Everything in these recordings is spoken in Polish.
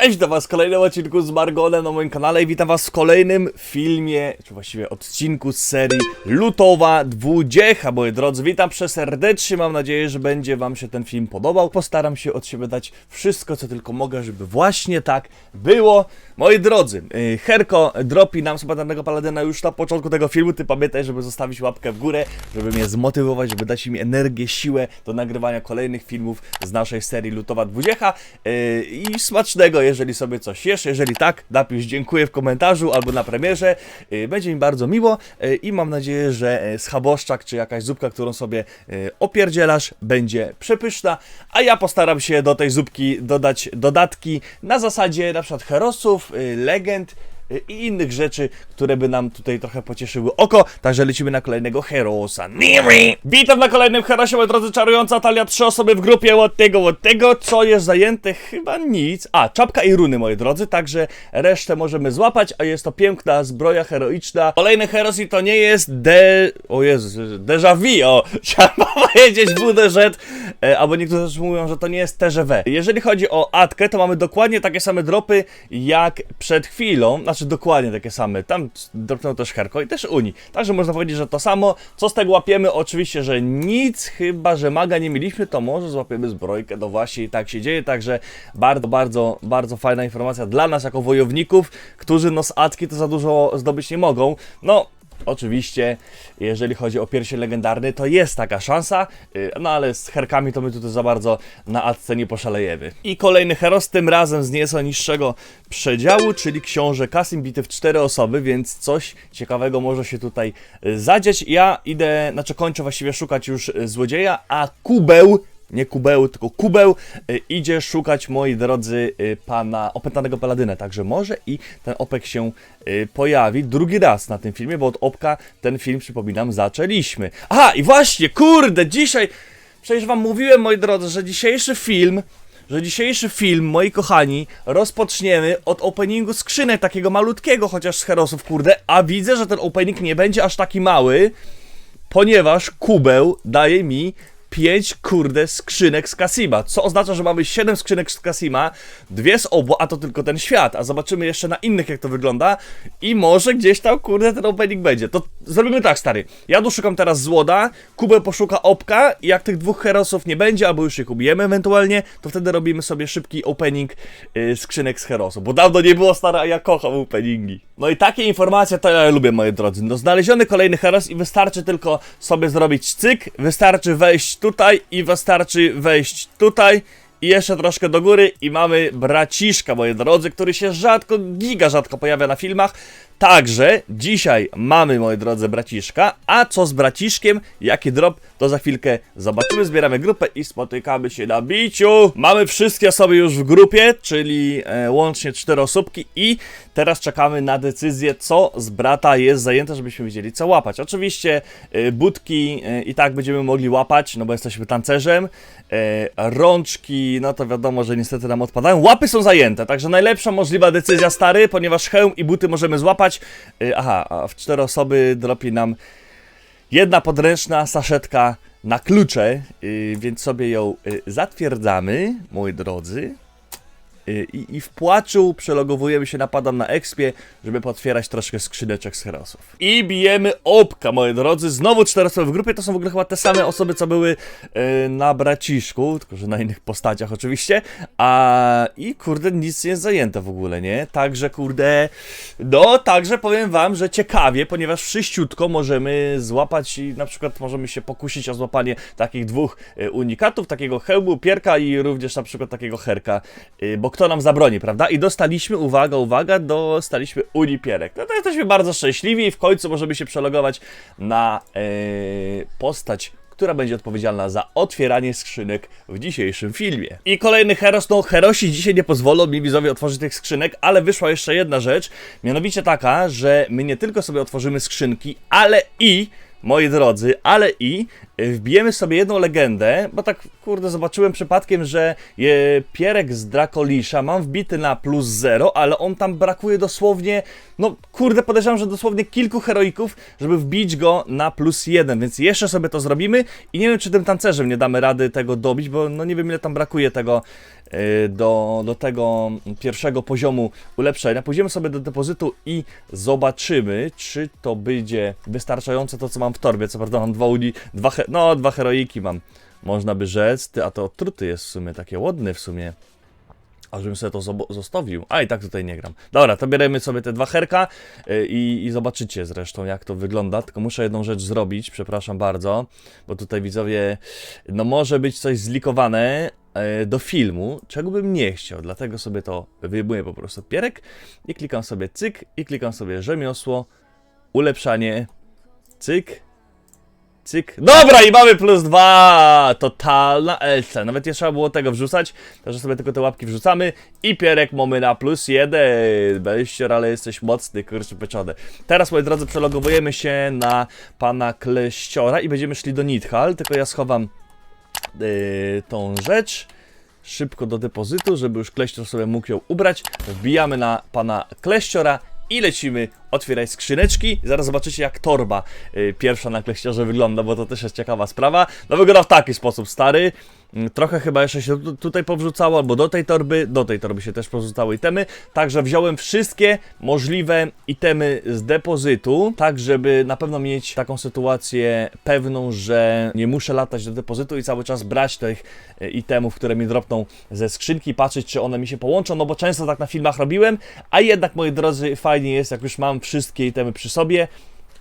Cześć do was w kolejnym odcinku z Margonem na moim kanale i witam was w kolejnym filmie, czy właściwie odcinku z serii Lutowa Dwudziecha, moi drodzy. Witam przeserdecznie, mam nadzieję, że będzie wam się ten film podobał. Postaram się od siebie dać wszystko, co tylko mogę, żeby właśnie tak było. Moi drodzy, yy, Herko dropi nam spadnego paladyna już na początku tego filmu. Ty pamiętaj, żeby zostawić łapkę w górę, żeby mnie zmotywować, żeby dać mi energię, siłę do nagrywania kolejnych filmów z naszej serii Lutowa Dwudziecha. Yy, I smacznego, jeżeli sobie coś jesz. Jeżeli tak, napisz dziękuję w komentarzu albo na premierze. Yy, Będzie mi bardzo miło i mam nadzieję, że schaboszczak czy jakaś zupka, którą sobie opierdzielasz, będzie przepyszna. A ja postaram się do tej zupki dodać dodatki na zasadzie na przykład herosów, yy, legend i innych rzeczy, które by nam tutaj trochę pocieszyły oko. Także lecimy na kolejnego Herosa. Niri! Witam na kolejnym Herosie, moi drodzy, czarująca talia, trzy osoby w grupie od tego, od tego, co jest zajęte, chyba nic. A, czapka i runy, moi drodzy, także resztę możemy złapać, a jest to piękna zbroja heroiczna. Kolejny Heros i to nie jest de... o Jezus, déjà vu, o, chciałem powiedzieć WDŻ, e, albo niektórzy też mówią, że to nie jest TGW. Jeżeli chodzi o Atkę, to mamy dokładnie takie same dropy, jak przed chwilą, znaczy dokładnie takie same, tam dropnął też Herko i też Uni. Także można powiedzieć, że to samo. Co z tego łapiemy? Oczywiście, że nic, chyba że maga nie mieliśmy, to może złapiemy zbrojkę, no właśnie i tak się dzieje, także bardzo, bardzo, bardzo fajna informacja dla nas jako wojowników, którzy no z Atki to za dużo zdobyć nie mogą. No, Oczywiście, jeżeli chodzi o pierścień legendarny, to jest taka szansa, yy, no ale z herkami to my tutaj za bardzo na adce nie poszalejemy. I kolejny heros, tym razem z nieco niższego przedziału, czyli książę Kasim bity w cztery osoby, więc coś ciekawego może się tutaj zadziać. Ja idę, znaczy kończę właściwie szukać już yy, złodzieja, a kubeł nie kubeł, tylko kubeł, y, idzie szukać, moi drodzy, y, pana opętanego paladyna. Także może i ten opek się y, pojawi drugi raz na tym filmie, bo od opka ten film, przypominam, zaczęliśmy. Aha, i właśnie, kurde, dzisiaj, przecież wam mówiłem, moi drodzy, że dzisiejszy film że dzisiejszy film, moi kochani, rozpoczniemy od openingu skrzynek takiego malutkiego, chociaż z herosów, kurde, a widzę, że ten opening nie będzie aż taki mały, ponieważ kubeł daje mi 5 kurde skrzynek z Kasima, co oznacza, że mamy 7 skrzynek z Kasima, dwie z obu, a to tylko ten świat, a zobaczymy jeszcze na innych jak to wygląda. I może gdzieś tam kurde ten opening będzie. To zrobimy tak stary, ja doszukam teraz złoda, Kubę poszuka opka i jak tych dwóch herosów nie będzie, albo już ich ubijemy ewentualnie, to wtedy robimy sobie szybki opening yy, skrzynek z herosów, bo dawno nie było stara, a ja kocham openingi. No i takie informacje to ja lubię moi drodzy, no znaleziony kolejny heros i wystarczy tylko sobie zrobić cyk, wystarczy wejść tutaj i wystarczy wejść tutaj i jeszcze troszkę do góry i mamy braciszka, moi drodzy, który się rzadko, giga rzadko pojawia na filmach. Także dzisiaj mamy, moi drodzy, braciszka, a co z braciszkiem, jaki drop, to za chwilkę zobaczymy, zbieramy grupę i spotykamy się na biciu. Mamy wszystkie osoby już w grupie, czyli e, łącznie cztery osóbki i teraz czekamy na decyzję, co z brata jest zajęte, żebyśmy wiedzieli, co łapać. Oczywiście e, budki e, i tak będziemy mogli łapać, no bo jesteśmy tancerzem. E, rączki, no to wiadomo, że niestety nam odpadają. Łapy są zajęte, także najlepsza możliwa decyzja, stary, ponieważ hełm i buty możemy złapać. E, aha, a w cztery osoby dropi nam jedna podręczna saszetka na klucze, y, więc sobie ją y, zatwierdzamy, moi drodzy. Y, I, I w płaczu przelogowujemy się napadam na expie, żeby potwierać troszkę skrzyneczek z herosów. I bijemy opka, moi drodzy. Znowu cztery osoby w grupie, to są w ogóle chyba te same osoby, co były y, na braciszku, tylko że na innych postaciach oczywiście. A i kurde, nic nie jest zajęte w ogóle, nie? Także kurde, no także powiem wam, że ciekawie, ponieważ wszyściutko możemy złapać i na przykład możemy się pokusić o złapanie takich dwóch y, unikatów, takiego hełmu, pierka i również na przykład takiego herka, y, bo kto nam zabroni, prawda? I dostaliśmy, uwaga, uwaga, dostaliśmy unipierek. No to jesteśmy bardzo szczęśliwi i w końcu możemy się przelogować na e, postać która będzie odpowiedzialna za otwieranie skrzynek w dzisiejszym filmie. I kolejny heros, no herosi dzisiaj nie pozwolą mi widzowie otworzyć tych skrzynek, ale wyszła jeszcze jedna rzecz, mianowicie taka, że my nie tylko sobie otworzymy skrzynki, ale i moi drodzy, ale i wbijemy sobie jedną legendę, bo tak kurde zobaczyłem przypadkiem, że je, Pierek z Dracolisza mam wbity na plus 0, ale on tam brakuje dosłownie, no kurde podejrzewam, że dosłownie kilku heroików, żeby wbić go na plus 1, więc jeszcze sobie to zrobimy i nie wiem czy tym tancerzem nie damy rady tego dobić, bo no nie wiem ile tam brakuje tego y, do, do tego pierwszego poziomu ulepszenia. Pójdziemy sobie do depozytu i zobaczymy, czy to będzie wystarczające to, co mam w torbie. Co prawda mam dwa uni, dwa, no dwa heroiki mam, można by rzec, ty, a to truty jest w sumie, takie ładny w sumie. A żebym sobie to zostawił. A i tak tutaj nie gram. Dobra, to bierzemy sobie te dwa herka y, i, i zobaczycie zresztą jak to wygląda. Tylko muszę jedną rzecz zrobić, przepraszam bardzo, bo tutaj widzowie, no może być coś zlikowane e, do filmu, czego bym nie chciał. Dlatego sobie to wyjmuję po prostu pierek i klikam sobie cyk i klikam sobie rzemiosło, ulepszanie, cyk, Cyk. Dobra, i mamy plus dwa! Totalna LC. Nawet nie trzeba było tego wrzucać, także sobie tylko te łapki wrzucamy. I pierek mamy na plus jeden. Beścior, ale jesteś mocny, kurczę pieczony. Teraz, moi drodzy, przelogowujemy się na pana Kleściora i będziemy szli do Nidhal, tylko ja schowam yy, tą rzecz szybko do depozytu, żeby już Kleścior sobie mógł ją ubrać. Wbijamy na pana Kleściora i lecimy otwierać skrzyneczki. Zaraz zobaczycie jak torba y, pierwsza na Kleściorze wygląda, bo to też jest ciekawa sprawa. No wygląda w taki sposób, stary. Mm, Trochę chyba jeszcze się tu- tutaj powrzucało, albo do tej torby, do tej torby się też powrzucały itemy. Także wziąłem wszystkie możliwe itemy z depozytu, tak żeby na pewno mieć taką sytuację pewną, że nie muszę latać do depozytu i cały czas brać tych e, itemów, które mi dropną ze skrzynki, patrzeć czy one mi się połączą, no bo często tak na filmach robiłem, a jednak moi drodzy fajnie jest jak już mam wszystkie itemy przy sobie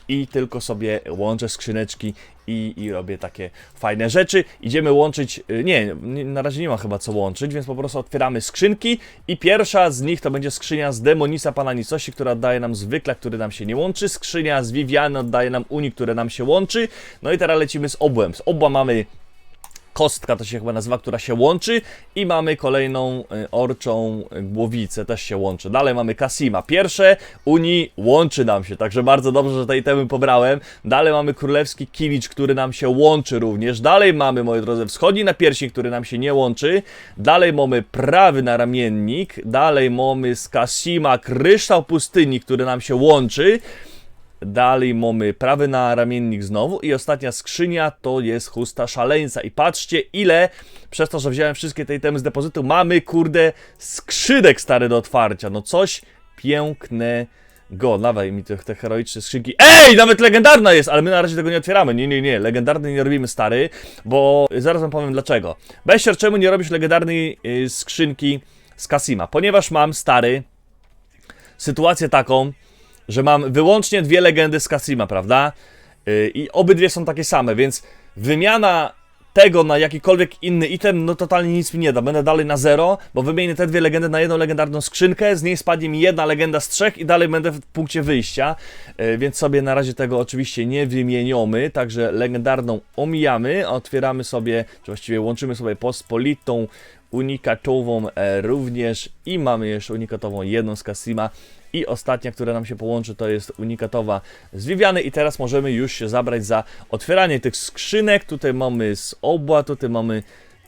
i tylko sobie łączę skrzyneczki i, i robię takie fajne rzeczy. Idziemy łączyć, y, nie, na razie nie ma chyba co łączyć, więc po prostu otwieramy skrzynki i pierwsza z nich to będzie skrzynia z Demonisa Pana Nicosi, która oddaje nam zwykle, który nam się nie łączy, skrzynia z Viviany oddaje nam Uni, które nam się łączy, no i teraz lecimy z obłem. Z obła mamy kostka to się chyba nazywa, która się łączy i mamy kolejną y, orczą głowicę, też się łączy. Dalej mamy Kasima. Pierwsze Uni łączy nam się, także bardzo dobrze, że te itemy pobrałem. Dalej mamy królewski Kilicz, który nam się łączy również. Dalej mamy, moi drodzy, wschodni napierśnik, który nam się nie łączy. Dalej mamy prawy naramiennik. Dalej mamy z Kasima kryształ pustyni, który nam się łączy. Dalej mamy prawy na ramiennik znowu i ostatnia skrzynia to jest chusta szaleńca. I patrzcie ile, przez to, że wziąłem wszystkie te itemy z depozytu, mamy kurde skrzynek stary do otwarcia. No coś pięknego. Dawaj mi te, te heroiczne skrzynki. Ej, nawet legendarna jest, ale my na razie tego nie otwieramy. Nie, nie, nie, legendarny nie robimy stary, bo zaraz wam powiem dlaczego. Besior, czemu nie robisz legendarnej y, skrzynki z Kasima? Ponieważ mam stary sytuację taką, że mam wyłącznie dwie legendy z Kasima, prawda? Yy, I obydwie są takie same, więc wymiana tego na jakikolwiek inny item, no totalnie nic mi nie da. Będę dalej na zero, bo wymienię te dwie legendy na jedną legendarną skrzynkę, z niej spadnie mi jedna legenda z trzech i dalej będę w punkcie wyjścia, yy, więc sobie na razie tego oczywiście nie wymieniamy, także legendarną omijamy, otwieramy sobie, czy właściwie łączymy sobie pospolitą unikatową e, również i mamy jeszcze unikatową jedną z Kasima i ostatnia, która nam się połączy to jest unikatowa z Viviany. I teraz możemy już się zabrać za otwieranie tych skrzynek, tutaj mamy z obła, tutaj mamy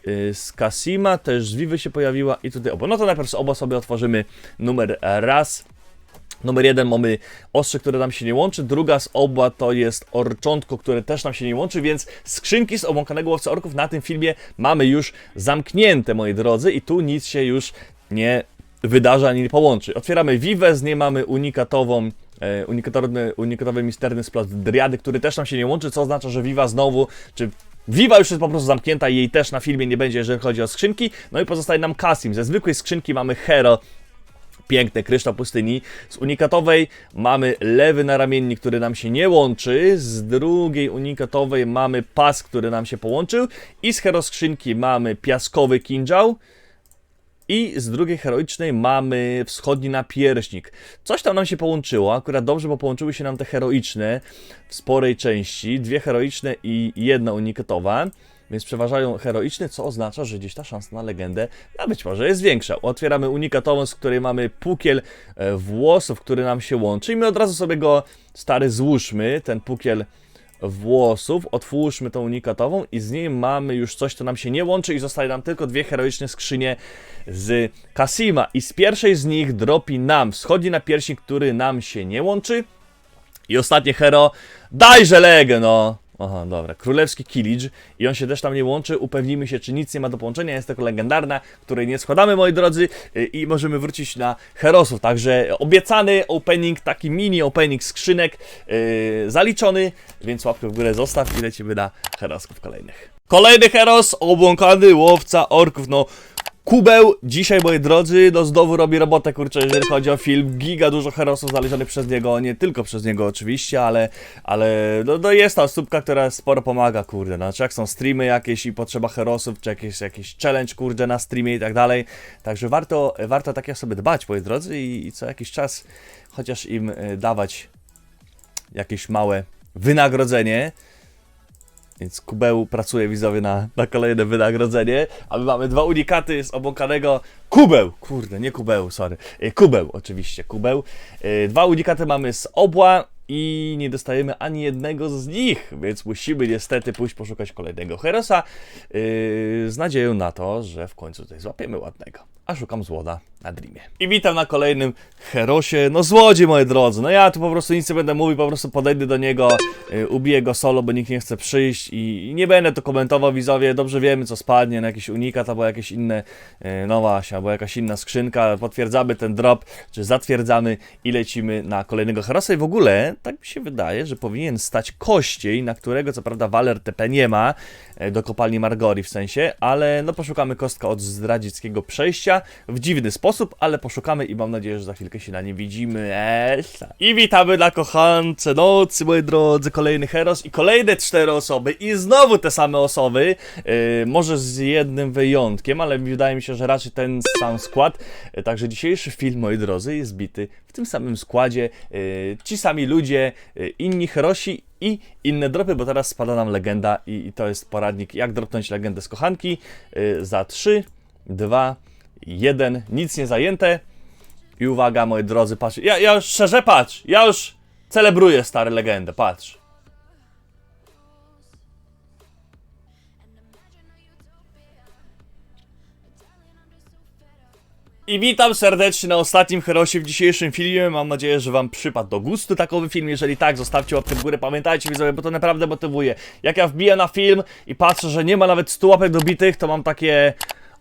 y, z Kasima, też z Vivy się pojawiła. I tutaj obła. No to najpierw z obła sobie otworzymy numer raz. Numer jeden mamy ostrze, które nam się nie łączy, druga z obła to jest orczątko, które też nam się nie łączy, więc skrzynki z obłąkanego łowcy orków na tym filmie mamy już zamknięte, moi drodzy, i tu nic się już nie nie połączy. Otwieramy Vivę, z niej mamy unikatową e, unikatowy, unikatowy misterny splot Driady, który też nam się nie łączy, co oznacza, że Viva znowu, czy Viva już jest po prostu zamknięta i jej też na filmie nie będzie, jeżeli chodzi o skrzynki. No i pozostaje nam Kasim. Ze zwykłej skrzynki mamy Hero, piękny kryształ pustyni. Z unikatowej mamy lewy naramiennik, który nam się nie łączy. Z drugiej unikatowej mamy pas, który nam się połączył. I z hero skrzynki mamy piaskowy kinżał. I z drugiej heroicznej mamy wschodni napierśnik. Coś tam nam się połączyło, akurat dobrze, bo połączyły się nam te heroiczne w sporej części. Dwie heroiczne i jedna unikatowa. Więc przeważają heroiczne, co oznacza, że gdzieś ta szansa na legendę, a być może jest większa. Otwieramy unikatową, z której mamy pukiel e, włosów, który nam się łączy i my od razu sobie go, stary, złóżmy, ten pukiel włosów, otwórzmy tą unikatową i z niej mamy już coś, co nam się nie łączy i zostaje nam tylko dwie heroiczne skrzynie z Kasima i z pierwszej z nich dropi nam, schodzi na piersi, który nam się nie łączy i ostatnie hero, dajże legę, no! Aha, dobra, królewski Kilidż i on się też tam nie łączy, upewnimy się, czy nic nie ma do połączenia, jest tylko legendarna, której nie składamy, moi drodzy, y, i możemy wrócić na herosów, także obiecany opening, taki mini opening skrzynek yy, zaliczony, więc łapkę w górę zostaw i lecimy na herosków kolejnych. Kolejny heros, obłąkany łowca orków, no Kubeł dzisiaj, moi drodzy, no znowu robi robotę, kurczę, jeżeli chodzi o film. Giga dużo herosów znalezionych przez niego, nie tylko przez niego oczywiście, ale, ale no, no jest ta osóbka, która sporo pomaga, kurde. No, czy jak są streamy jakieś i potrzeba herosów, czy jakieś, jakiś challenge, kurde, na streamie i tak dalej. Także warto, warto takie osoby dbać, moi drodzy, i, i co jakiś czas chociaż im y, dawać jakieś małe wynagrodzenie. Więc Kubeł pracuje widzowie na, na kolejne wynagrodzenie, a my mamy dwa unikaty z obłąkanego. Kubeł, kurde, nie Kubeł, sorry, E, Kubeł oczywiście, Kubeł. E, Dwa unikaty mamy z obła i nie dostajemy ani jednego z nich, więc musimy niestety pójść poszukać kolejnego Herosa e, z nadzieją na to, że w końcu tutaj złapiemy ładnego. A szukam złota na Dreamie. I witam na kolejnym Herosie, no złodzie moi drodzy, no ja tu po prostu nic nie będę mówił, po prostu podejdę do niego, y, ubiję go solo, bo nikt nie chce przyjść i, i nie będę to komentował widzowie, dobrze wiemy co spadnie, na jakiś unikat albo jakieś inne, y, no właśnie, albo jakaś inna skrzynka, potwierdzamy ten drop, czy zatwierdzamy i lecimy na kolejnego Herosa i w ogóle, tak mi się wydaje, że powinien stać kościej, na którego co prawda Waler TP nie ma, do kopalni Margori w sensie, ale no poszukamy kostka od zdradzieckiego przejścia w dziwny sposób, ale poszukamy i mam nadzieję, że za chwilkę się na nie widzimy. Esa. I witamy na kochance nocy, moi drodzy, kolejny heros i kolejne cztery osoby i znowu te same osoby, yy, może z jednym wyjątkiem, ale wydaje mi się, że raczej ten sam skład. Yy, Także dzisiejszy film, moi drodzy, jest bity w tym samym składzie. Ci sami ludzie, inni herosi i inne dropy, bo teraz spada nam legenda i, i to jest poradnik, jak dropnąć legendę z kochanki yy, za 3, 2, 1, nic nie zajęte. I uwaga, moi drodzy, patrz. Ja, ja już szczerze patrz, ja już celebruję stare legendę, patrz. I witam serdecznie na ostatnim Herosie w dzisiejszym filmie. Mam nadzieję, że Wam przypadł do gustu takowy film. Jeżeli tak, zostawcie łapkę w górę. Pamiętajcie, widzowie, bo to naprawdę motywuje. Jak ja wbiję na film i patrzę, że nie ma nawet 100 łapek dobitych, to mam takie.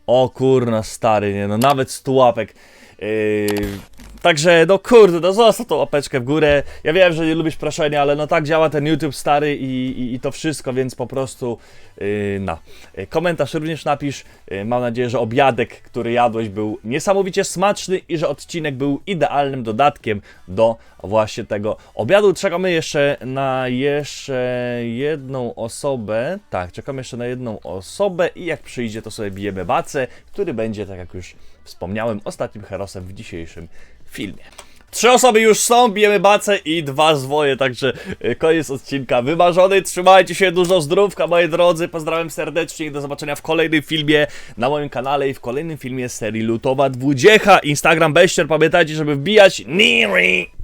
O kurna, stary, nie no, nawet 100 łapek. Yy, także, no kurde, no zostaw tą łapeczkę w górę. Ja wiem, że nie lubisz proszenia, ale no tak działa ten YouTube stary i, i, i to wszystko, więc po prostu, yy, no. Yy, Komentarz również napisz. Yy, mam nadzieję, że obiadek, który jadłeś, był niesamowicie smaczny i że odcinek był idealnym dodatkiem do właśnie tego obiadu. Czekamy jeszcze na jeszcze jedną osobę. Tak, czekamy jeszcze na jedną osobę i jak przyjdzie, to sobie bijemy bacę, który będzie, tak jak już wspomniałem, ostatnim herosem w dzisiejszym filmie. Trzy osoby już są, bijemy bacę i dwa zwoje, także y, koniec odcinka wymarzony. Trzymajcie się, dużo zdrówka, moi drodzy. Pozdrawiam serdecznie i do zobaczenia w kolejnym filmie na moim kanale i w kolejnym filmie z serii Lutowa 20. Instagram Bestier, pamiętajcie, żeby wbijać Niri.